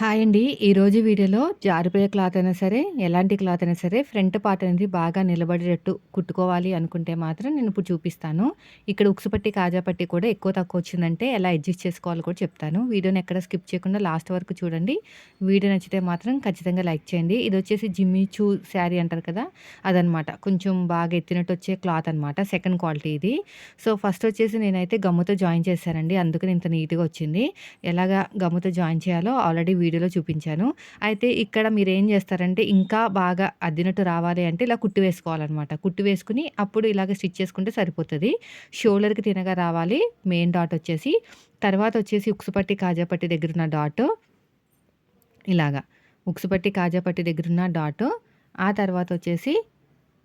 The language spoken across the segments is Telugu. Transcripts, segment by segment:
హాయ్ అండి. ఈరోజు వీడియోలో జారిపోయే క్లాత్ అయినా సరే, ఎలాంటి క్లాత్ అయినా సరే ఫ్రంట్ పార్ట్ అనేది బాగా నిలబడేటట్టు కుట్టుకోవాలి అనుకుంటే మాత్రం నేను ఇప్పుడు చూపిస్తాను. ఇక్కడ ఉక్సుపట్టి పట్టి, కాజా పట్టి కూడా ఎక్కువ తక్కువ వచ్చిందంటే ఎలా అడ్జస్ట్ చేసుకోవాలో కూడా చెప్తాను. వీడియోని ఎక్కడ స్కిప్ చేయకుండా లాస్ట్ వరకు చూడండి. వీడియో నచ్చితే మాత్రం ఖచ్చితంగా లైక్ చేయండి. ఇది వచ్చేసి జిమ్మిచూ శారీ అంటారు కదా! అదనమాట. కొంచెం బాగా ఎత్తినట్టు వచ్చే క్లాత్ అనమాట. సెకండ్ క్వాలిటీ ఇది. సో, ఫస్ట్ వచ్చేసి నేనైతే గమ్ముతో జాయిన్ చేశానండి. అందుకని ఇంత నీట్‌గా వచ్చింది. ఎలాగా గమ్ముతో జాయిన్ చేయాలో ఆల్రెడీ వీడియోలో చూపించాను. అయితే ఇక్కడ మీరు ఏం చేస్తారంటే ఇంకా బాగా అద్దినట్టు రావాలి అంటే ఇలా కుట్టు వేసుకోవాలనమాట. కుట్టు వేసుకుని అప్పుడు ఇలాగ స్టిచ్ చేసుకుంటే సరిపోతుంది షోల్డర్‌కి తినగా రావాలి మెయిన్ డాట్ వచ్చేసి. తర్వాత వచ్చేసి ఉక్సుపట్టి కాజాపట్టి దగ్గర ఉన్న దగ్గరున్న డాటు ఇలాగా. ఉక్సుపట్టి కాజాపట్టి దగ్గర ఉన్న దగ్గరున్న డాటు. ఆ తర్వాత వచ్చేసి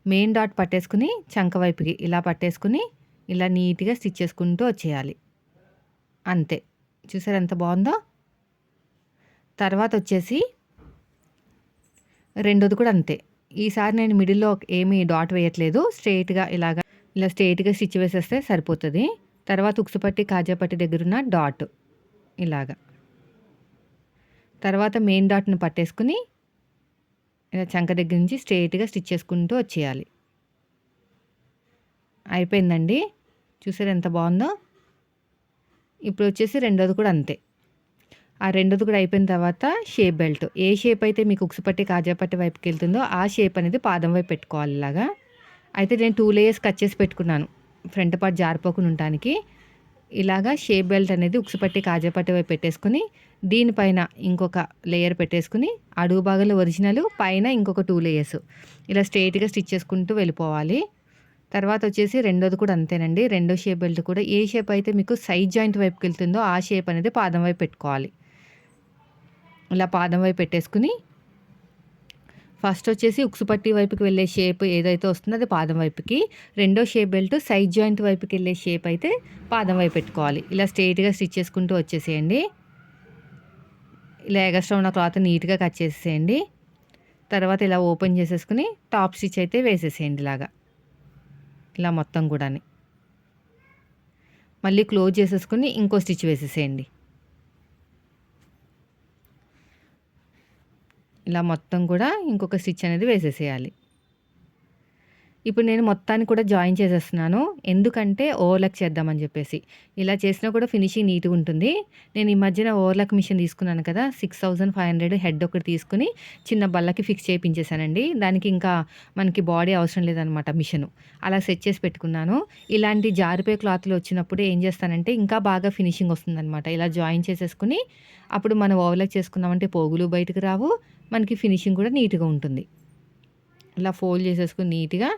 మెయిన్ డాట్ పట్టేసుకొని చంక వైపుకి ఇలా పట్టేసుకొని ఇలా నీట్‌గా స్టిచ్ చేసుకుంటూ వచ్చేయాలి. అంతే. చూసారు ఎంత బాగుందో తర్వాత వచ్చేసి రెండోది కూడా అంతే. ఈసారి నేను మిడిల్‌లో ఏమి డాట్ వేయట్లేదు. స్ట్రైట్గా ఇలాగ ఇలా స్ట్రైట్గా స్టిచ్ వేసేస్తే సరిపోతుంది తర్వాత ఉక్సుపట్టి కాజాపట్టి కాజా పట్టి దగ్గరున్న డాట్ ఇలాగ. తర్వాత మెయిన్ డాట్‌ని పట్టేసుకొని ఇలా చంక దగ్గర నుంచి స్ట్రైట్గా స్టిచ్ చేసుకుంటూ వచ్చేయాలి. అయిపోయిందండి. చూసారు ఎంత బాగుందో ఇప్పుడు వచ్చేసి రెండోది కూడా అంతే. ఆ రెండోది కూడా అయిపోయిన తర్వాత షేప్ బెల్ట్. ఏ షేప్ అయితే మీకు ఉక్సుపట్టి కాజాపట్టి వైపుకి వెళ్తుందో ఆ షేప్ అనేది పాదం వైపు పెట్టుకోవాలి ఇలాగా. అయితే నేను టూ లేయర్స్ కట్ చేసి పెట్టుకున్నాను. ఫ్రంట్ పార్ట్ జారిపోకుండా ఉండటానికి. ఇలాగా షేప్ బెల్ట్ అనేది ఉక్సుపట్టి కాజాపట్టి వైపు పెట్టేసుకుని దీనిపైన ఇంకొక లేయర్ పెట్టేసుకుని అడుగు భాగంలో ఒరిజినల్ పైన ఇంకొక టూ లేయర్స్ ఇలా స్ట్రైట్గా స్టిచ్ చేసుకుంటూ వెళ్ళిపోవాలి. తర్వాత వచ్చేసి రెండోది కూడా అంతేనండి. రెండో షేప్ బెల్ట్ కూడా ఏ షేప్ అయితే మీకు సైడ్ జాయింట్ వైపుకెళ్తుందో ఆ షేప్ అనేది పాదం వైపు పెట్టుకోవాలి. ఇలా పాదం వైపు పెట్టేసుకుని ఫస్ట్ వచ్చేసి ఉక్సుపట్టి వైపుకి వెళ్ళే షేప్ ఏదైతే వస్తుందో అది పాదం వైపుకి. రెండో షేప్ బెల్ట్ సైడ్ జాయింట్ వైపుకి వెళ్ళే షేప్ అయితే పాదం వైపు పెట్టుకోవాలి. ఇలా స్ట్రెయిట్‌గా స్టిచ్ చేసుకుంటూ వచ్చేసేయండి. ఇలా ఎగస్ట్రా ఉన్న క్లాత్ నీట్‌గా కట్ చేసేసేయండి. తర్వాత ఇలా ఓపెన్ చేసేసుకుని టాప్ స్టిచ్ అయితే వేసేసేయండి ఇలాగా. ఇలా మొత్తం కూడాని. మళ్ళీ క్లోజ్ చేసేసుకుని ఇంకో స్టిచ్ వేసేసేయండి. ఇలా మొత్తం కూడా ఇంకొక స్టిచ్ అనేది వేసేసేయాలి. ఇప్పుడు నేను మొత్తాన్ని కూడా జాయిన్ చేసేస్తున్నాను. ఎందుకంటే ఓవర్‌లాక్ చేద్దామని చెప్పేసి. ఇలా చేసినా కూడా ఫినిషింగ్ నీట్‌గా ఉంటుంది. నేను ఈ మధ్యన ఓవర్లక్ మిషన్ తీసుకున్నాను కదా! 6500 హెడ్ ఒకటి తీసుకొని చిన్న బల్లకి ఫిక్స్ చేయించేశానండి దానికి ఇంకా మనకి బాడీ అవసరం లేదనమాట మిషను. అలా సెట్ చేసి పెట్టుకున్నాను. ఇలాంటి జారిపోయే క్లాత్‌లు వచ్చినప్పుడు ఏం చేస్తానంటే ఇంకా బాగా ఫినిషింగ్ వస్తుందనమాట. ఇలా జాయిన్ చేసేసుకుని అప్పుడు మనం ఓవర్లక్ చేసుకున్నామంటే పోగులు బయటకు రావు. మనకి ఫినిషింగ్ కూడా నీట్‌గా ఉంటుంది. ఇలా ఫోల్డ్ చేసేసుకుని నీట్‌గా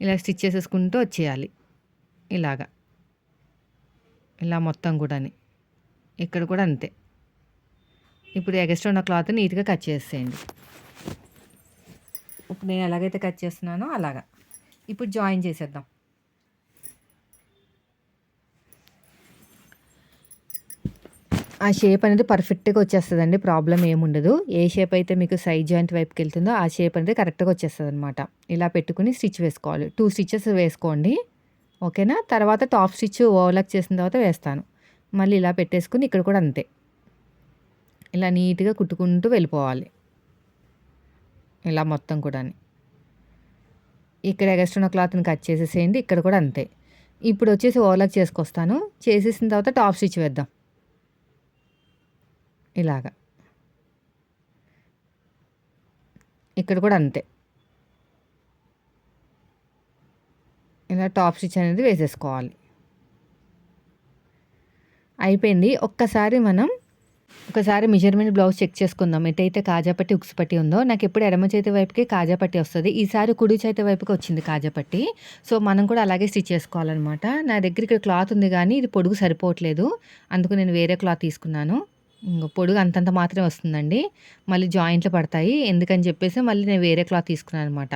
ఇలా స్టిచ్ చేసేసుకుంటూ వచ్చేయాలి. ఇలాగా. ఇలా మొత్తం కూడా ఇక్కడ కూడా అంతే. ఇప్పుడు ఎగస్ట్రా ఉన్న క్లాత్ నీట్‌గా కట్ చేసేయండి. ఇప్పుడు నేను ఎలాగైతే కట్ చేస్తున్నానో అలాగా. ఇప్పుడు జాయిన్ చేసేద్దాం. ఆ షేప్ అనేది పర్ఫెక్ట్‌గా వచ్చేస్తుంది అండి ప్రాబ్లం ఏముండదు. ఏ షేప్ అయితే మీకు సైడ్ జాయింట్ వైపుకి వెళ్తుందో ఆ షేప్ అనేది కరెక్ట్‌గా వచ్చేస్తదనమాట. ఇలా పెట్టుకుని స్టిచ్ వేసుకోవాలి. టూ స్టిచెస్ వేసుకోండి. ఓకేనా? తర్వాత టాప్ స్టిచ్ ఓవర్‌లాక్ చేసిన తర్వాత వేస్తాను. మళ్ళీ ఇలా పెట్టేసుకుని ఇక్కడ కూడా అంతే. ఇలా నీట్‌గా కుట్టుకుంటూ వెళ్ళిపోవాలి. ఇలా మొత్తం కూడా ఇక్కడ ఎగస్ట్రా క్లాత్‌ని కట్ చేసేసేయండి. ఇక్కడ కూడా అంతే. ఇప్పుడు వచ్చేసి ఓవర్‌లాక్ చేసుకొస్తాను. చేసేసిన తర్వాత టాప్ స్టిచ్ వేద్దాం. ఇలాగ. ఇక్కడ కూడా అంతే. ఇలా టాప్ స్టిచ్ అనేది వేసేసుకోవాలి. అయిపోయింది. ఒక్కసారి మనం ఒకసారి మెజర్‌మెంట్ బ్లౌజ్ చెక్ చేసుకుందాం. ఎటైతే కాజాపట్టి ఉక్సుపట్టి ఉందో పట్టి ఉందో ఎడమ చేతి వైపుకి కాజాపట్టి వస్తుంది ఈసారి కుడి చేతి వైపుకి వచ్చింది కాజాపట్టి సో, మనం కూడా అలాగే స్టిచ్ చేసుకోవాలనమాట. నా దగ్గర ఇక్కడ క్లాత్ ఉంది కానీ ఇది పొడుగు సరిపోవట్లేదు. అందుకు నేను వేరే క్లాత్ తీసుకున్నాను. పొడుగు అంతంత మాత్రమే వస్తుందండి. మళ్ళీ జాయింట్లు పడతాయి. ఎందుకని చెప్పేసి మళ్ళీ నేను వేరే క్లాత్ తీసుకున్నాను అనమాట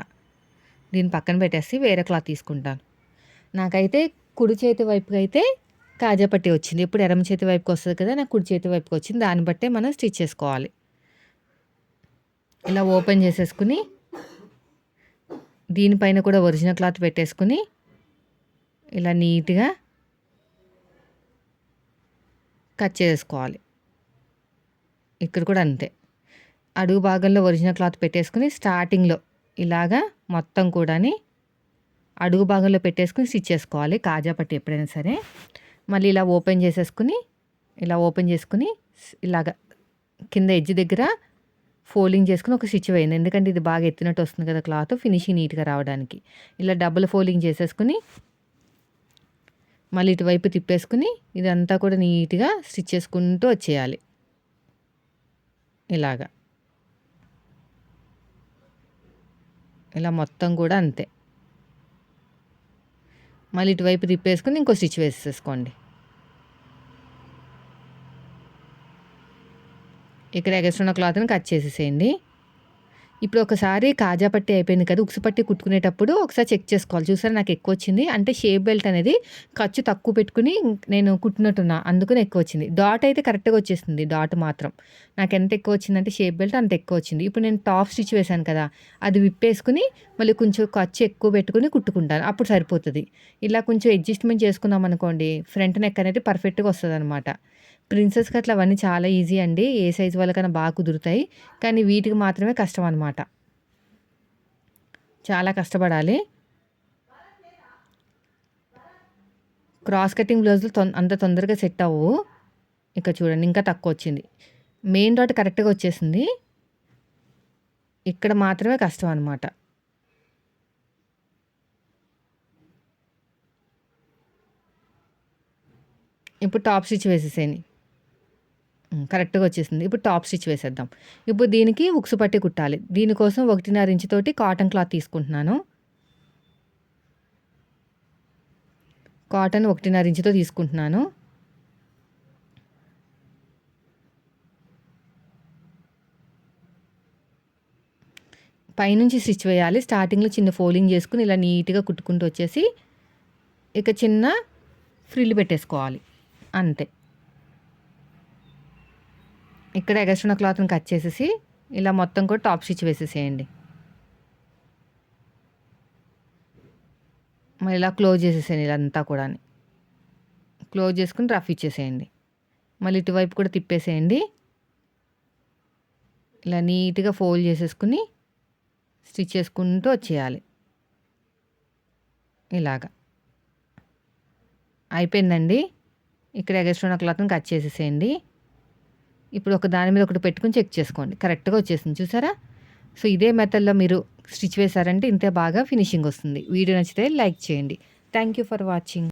దీన్ని పక్కన పెట్టేసి వేరే క్లాత్ తీసుకుంటాను. నాకైతే కుడి చేతి వైపుకి అయితే కాజాపట్టి వచ్చింది. ఇప్పుడు ఎడమ చేతి వైపుకి వస్తుంది కదా! నాకు కుడి చేతి వైపుకి వచ్చింది. దాన్ని బట్టే మనం స్టిచ్ చేసుకోవాలి. ఇలా ఓపెన్ చేసేసుకొని దీనిపైన కూడా ఒరిజినల్ క్లాత్ పెట్టేసుకొని ఇలా నీట్‌గా కట్ చేసుకోవాలి. ఇక్కడ కూడా అంతే. అడుగు భాగంలో ఒరిజినల్ క్లాత్ పెట్టేసుకుని స్టార్టింగ్లో ఇలాగా మొత్తం కూడాని అడుగు భాగంలో పెట్టేసుకుని స్టిచ్ చేసుకోవాలి. కాజా పట్టి ఎప్పుడైనా సరే. మళ్ళీ ఇలా ఓపెన్ చేసేసుకుని ఇలా ఓపెన్ చేసుకుని ఇలాగ కింద ఎడ్జ్ దగ్గర ఫోల్డింగ్ చేసుకుని ఒక స్టిచ్ వేయండి. ఎందుకంటే ఇది బాగా ఎత్తినట్టు వస్తుంది కదా క్లాత్ ఫినిషింగ్ నీట్గా రావడానికి. ఇలా డబుల్ ఫోల్డింగ్ చేసేసుకుని మళ్ళీ ఇటువైపు తిప్పేసుకుని ఇదంతా కూడా నీట్గా స్టిచ్ చేసుకుంటూ వచ్చేయాలి. ఇలాగా. ఇలా మొత్తం కూడా అంతే. మళ్ళీ ఇటువైపు తిప్పేసుకుని ఇంకో స్టిచ్ వేసేసుకోండి. ఇక్కడ ఎగస్ట్రున్న క్లాత్ని కట్ చేసేసేయండి. ఇప్పుడు ఒకసారి కాజా పట్టి అయిపోయింది కదా ఉక్సు పట్టి కుట్టుకునేటప్పుడు ఒకసారి చెక్ చేసుకోవాలి. చూసారా నాకు ఎక్కువ వచ్చింది. అంటే షేప్ బెల్ట్ అనేది ఖర్చు తక్కువ పెట్టుకుని నేను కుట్టినట్టున్నా అందుకని ఎక్కువ వచ్చింది. డాట్ అయితే కరెక్ట్గా వచ్చేస్తుంది డాట్ మాత్రం. నాకు ఎంత ఎక్కువ వచ్చిందంటే షేప్ బెల్ట్ అంత ఎక్కువ వచ్చింది. ఇప్పుడు నేను టాప్ స్టిచ్ వేశాను కదా అది విప్పేసుకుని మళ్ళీ కొంచెం ఖర్చు ఎక్కువ పెట్టుకుని కుట్టుకుంటాను. అప్పుడు సరిపోతుంది. ఇలా కొంచెం అడ్జస్ట్మెంట్ చేసుకున్నాం అనుకోండి ఫ్రంట్ నెక్ అనేది పర్ఫెక్ట్గా వస్తుంది అనమాట ప్రిన్సెస్కి అట్లా అవన్నీ చాలా ఈజీ అండి. ఏ సైజు వాళ్ళకైనా బాగా కుదురుతాయి. కానీ వీటికి మాత్రమే కష్టం అనమాట చాలా కష్టపడాలి. క్రాస్ కటింగ్ బ్లౌజులు తొం అంత తొందరగా సెట్ అవ్వవు ఇక్కడ చూడండి ఇంకా తక్కువ వచ్చింది. మెయిన్ డాట్ కరెక్ట్గా వచ్చేసింది. ఇక్కడ మాత్రమే కష్టం అనమాట ఇప్పుడు టాప్ స్టిచ్ వేసేసేయండి కరెక్ట్గా వచ్చేసింది. ఇప్పుడు టాప్ స్టిచ్ వేసేద్దాం. ఇప్పుడు దీనికి ఉక్సు పట్టి కుట్టాలి. దీనికోసం ఒకటిన్నర ఇంచుతోటి కాటన్ క్లాత్ తీసుకుంటున్నాను. కాటన్ ఒకటిన్నర ఇంచుతో తీసుకుంటున్నాను. పైనుంచి స్టిచ్ వేయాలి. స్టార్టింగ్లో చిన్న ఫోల్డింగ్ చేసుకుని ఇలా నీట్గా కుట్టుకుంటూ వచ్చేసి ఇక చిన్న ఫ్రిల్ పెట్టేసుకోవాలి. అంతే. ఇక్కడ ఎగస్ట్రున్న క్లాత్ని కట్ చేసేసి ఇలా మొత్తం కూడా టాప్ స్టిచ్ వేసేసేయండి. మళ్ళీ ఇలా క్లోజ్ చేసేసేయండి ఇదంతా కూడా క్లోజ్ చేసుకుని రఫ్ ఇచ్చేసేయండి. మళ్ళీ ఇటువైపు కూడా తిప్పేసేయండి. ఇలా నీట్గా ఫోల్డ్ చేసేసుకుని స్టిచ్ చేసుకుంటూ వచ్చేయాలి. ఇలాగా. అయిపోయిందండి. ఇక్కడ ఎగస్ట్రున్న క్లాత్ని కట్ చేసేసేయండి. ఇప్పుడు ఒక దాని మీద ఒకటి పెట్టుకుని చెక్ చేసుకోండి. కరెక్ట్గా వచ్చేసింది. చూసారా? సో ఇదే మెథడ్లో మీరు స్టిచ్ వేశారంటే ఇంతే బాగా ఫినిషింగ్ వస్తుంది. వీడియో నచ్చితే లైక్ చేయండి. Thank you for watching.